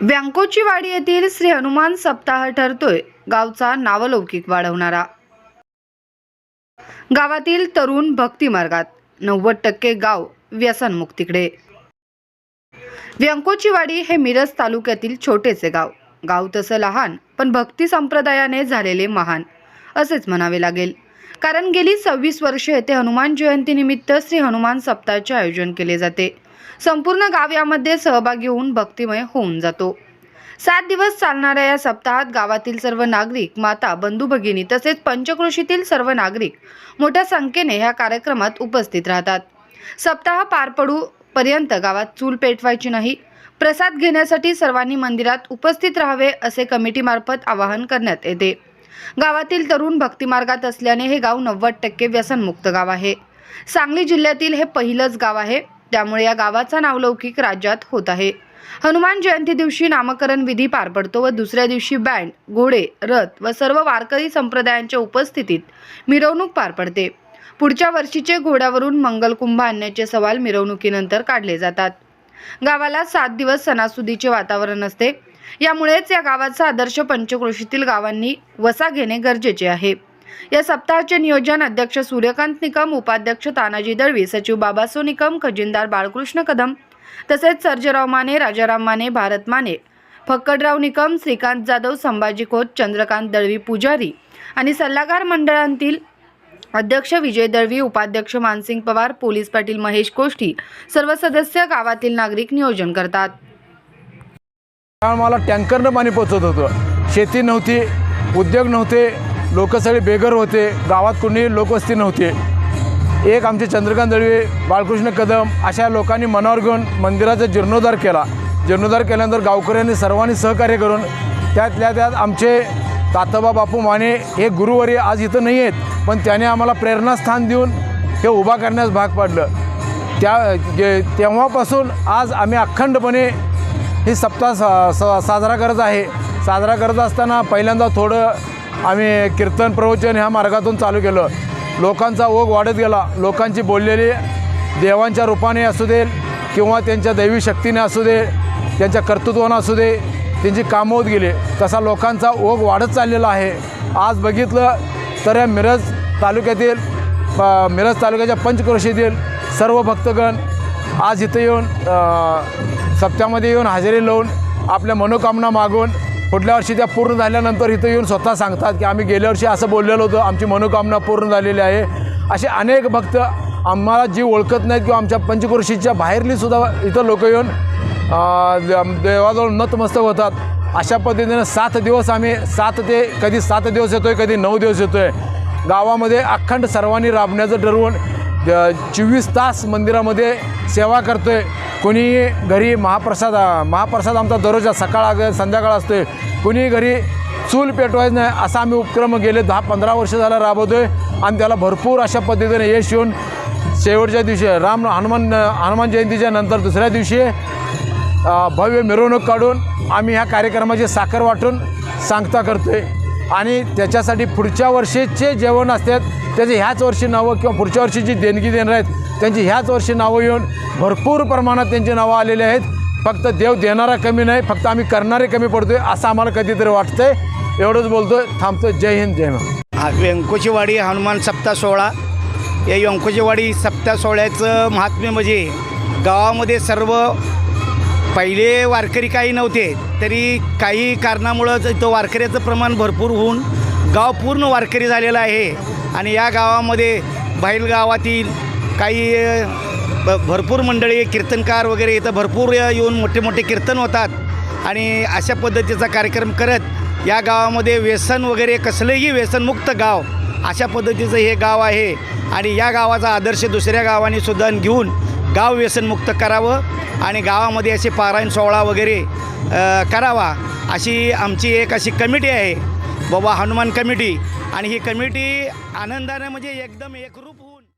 व्यंकोची वाडी येथील श्री हनुमान सप्ताह ठरतोय. गावचा नावलौकिक वाढवणारा. गावातील तरुण भक्ती मार्गात. नव्वद टक्के गाव व्यसनमुक्तीकडे. व्यंकोची वाडी हे मिरज तालुक्यातील छोटेसे गाव. गाव तसं लहान पण भक्ती संप्रदायाने झालेले महान असेच म्हणावे लागेल. कारण गेली सव्वीस वर्षे येथे हनुमान जयंतीनिमित्त श्री हनुमान सप्ताहाचे आयोजन केले जाते. संपूर्ण गाव यामध्ये सहभागी होऊन भक्तिमय होऊन जातो. सात दिवस चालणाऱ्या या सप्ताहात गावातील सर्व नागरिक माता बंधू भगिनी तसेच पंचकृषीतील सर्व नागरिक मोठ्या संख्येने ह्या कार्यक्रमात उपस्थित राहतात. सप्ताह पार पडू पर्यंत गावात चूल पेटवायची नाही. प्रसाद घेण्यासाठी सर्वांनी मंदिरात उपस्थित राहावे असे कमिटीमार्फत आवाहन करण्यात येते. गावातील तरुण भक्तिमार्गात असल्याने हे गाव नव्वद टक्के व्यसनमुक्त गाव आहे. सांगली जिल्ह्यातील हे पहिलंच गाव आहे. त्यामुळे या गावाचा नावलौकिक राज्यात होत आहे. हनुमान जयंती दिवशी नामकरण विधी पार पडतो व दुसऱ्या दिवशी बँड घोडे रथ व सर्व वारकरी संप्रदायांच्या उपस्थितीत मिरवणूक पार पडते. पुढच्या वर्षीचे घोड्यावरून मंगलकुंभ आणण्याचे सवाल मिरवणुकीनंतर काढले जातात. गावाला सात दिवस सणासुदीचे वातावरण असते. यामुळेच या गावाचा आदर्श पंचक्रोशीतील गावांनी वसा घेणे गरजेचे आहे. या सप्ताहाचे नियोजन अध्यक्ष सूर्यकांत निकम उपाध्यक्ष तानाजी दळवी सचिव बाबासो निकम खजिनदार बाळकृष्ण कदम तसेच सर्जेराव माने राजाराम माने भारत माने फक्कडराव निकम श्रीकांत जाधव संभाजी खोत चंद्रकांत दळवी पुजारी आणि सल्लागार मंडळांतील अध्यक्ष विजय दळवी उपाध्यक्ष मानसिंग पवार पोलीस पाटील महेश कोष्टी सर्व सदस्य गावातील नागरिक नियोजन करतात. आम्हाला टँकरनं पाणी पोचत होतं. शेती नव्हती उद्योग नव्हते लोक सगळे बेघर होते गावात कोणी लोकवस्ती नव्हती. एक आमचे चंद्रकांत दळवे बाळकृष्ण कदम अशा लोकांनी मनावर घेऊन मंदिराचा जीर्णोद्धार केला. जीर्णोद्धार केल्यानंतर गावकऱ्यांनी सर्वांनी सहकार्य करून त्यातल्या त्यात आमचे तातोबा बापू माने हे गुरुवारी आज इथं नाही आहेत पण त्याने आम्हाला प्रेरणास्थान देऊन हे उभा करण्यास भाग पाडलं. त्या जे- तेव्हापासून आज आम्ही अखंडपणे ही सप्ताह सा सा साजरा करत आहे. साजरा करत असताना पहिल्यांदा थोडं आम्ही कीर्तन प्रवचन ह्या मार्गातून चालू केलं. लोकांचा ओघ वाढत गेला. लोकांची बोललेली देवांच्या रूपाने असू दे किंवा त्यांच्या दैवी शक्तीने असू दे त्यांच्या कर्तृत्वानं असू दे त्यांची कामं होत गेली. तसा लोकांचा ओघ वाढत चाललेला आहे. आज बघितलं तर या मिरज तालुक्यातील मिरज तालुक्याच्या पंचक्रोशीतील सर्व भक्तगण आज इथं येऊन सप्त्यामध्ये येऊन हजेरी लावून आपल्या मनोकामना मागून पुढल्या वर्षी त्या पूर्ण झाल्यानंतर इथं येऊन स्वतः सांगतात की आम्ही गेल्या वर्षी असं बोललेलो होतो आमची मनोकामना पूर्ण झालेली आहे. असे अनेक भक्त आम्हाला जी ओळखत नाहीत किंवा आमच्या पंचकृषीच्या बाहेरली सुद्धा इथं लोक येऊन देवाजवळ नतमस्तक होतात. अशा पद्धतीनं सात दिवस आम्ही सात ते कधी सात दिवस येतो आहे कधी नऊ दिवस येतो आहे गावामध्ये अखंड सर्वांनी राबण्याचं ठरवून चोवीस तास मंदिरामध्ये सेवा करतो आहे कोणी घरी महाप्रसाद महाप्रसाद आमचा दररोज सकाळ आग- संध्याकाळ असतो आहे कुणी घरी चूल पेटवायचं नाही असा आम्ही उपक्रम गेले दहा पंधरा वर्ष झाला राबवतो आहे आणि त्याला भरपूर अशा पद्धतीने यश येऊन शेवटच्या दिवशी राम हनुमान हनुमान जयंतीच्या नंतर दुसऱ्या दिवशी भव्य मिरवणूक काढून आम्ही ह्या कार्यक्रमाची साखर वाटून सांगता करतोय. आणि त्याच्यासाठी पुढच्या वर्षीचे जेवण असतात त्याचे ह्याच वर्षी नावं किंवा पुढच्या वर्षी जी देणगी देणार आहेत त्यांची ह्याच वर्षी नावं येऊन भरपूर प्रमाणात त्यांची नावं आलेली आहेत. फक्त देव देणारा कमी नाही फक्त आम्ही करणारे कमी पडतोय असं आम्हाला कधीतरी वाटतंय. एवढंच बोलतोय थांबतोय. जय हिंद जय महाराज. व्यंकोचीवाडी हनुमान सप्ताह सोहळा या व्यंकोचीवाडी सप्ताह सोहळ्याचं महात्म्य म्हणजे गावामध्ये सर्व पहिले वारकरी काही नव्हते तरी काही कारणामुळं इथं वारकऱ्याचं प्रमाण भरपूर होऊन गाव पूर्ण वारकरी झालेलं आहे. आणि या गावामध्ये बाहेर गावातील काही भरपूर मंडळी कीर्तनकार वगैरे इथं भरपूर येऊन मोठे मोठे कीर्तन होतात. आणि अशा पद्धतीचा कार्यक्रम करत या गावामध्ये व्यसन वगैरे कसलंही व्यसनमुक्त गाव अशा पद्धतीचं हे गाव आहे. आणि या गावाचा आदर्श दुसऱ्या गावाने सुद्धा घेऊन गाव व्यसनमुक्त करावं आणि गावामध्ये असे पारायण सोहळा वगैरे करावा अशी आमची एक अशी कमिटी आहे. बाबा हनुमान कमिटी. आणि ही कमिटी आनंदाने म्हणजे एकदम एकरूप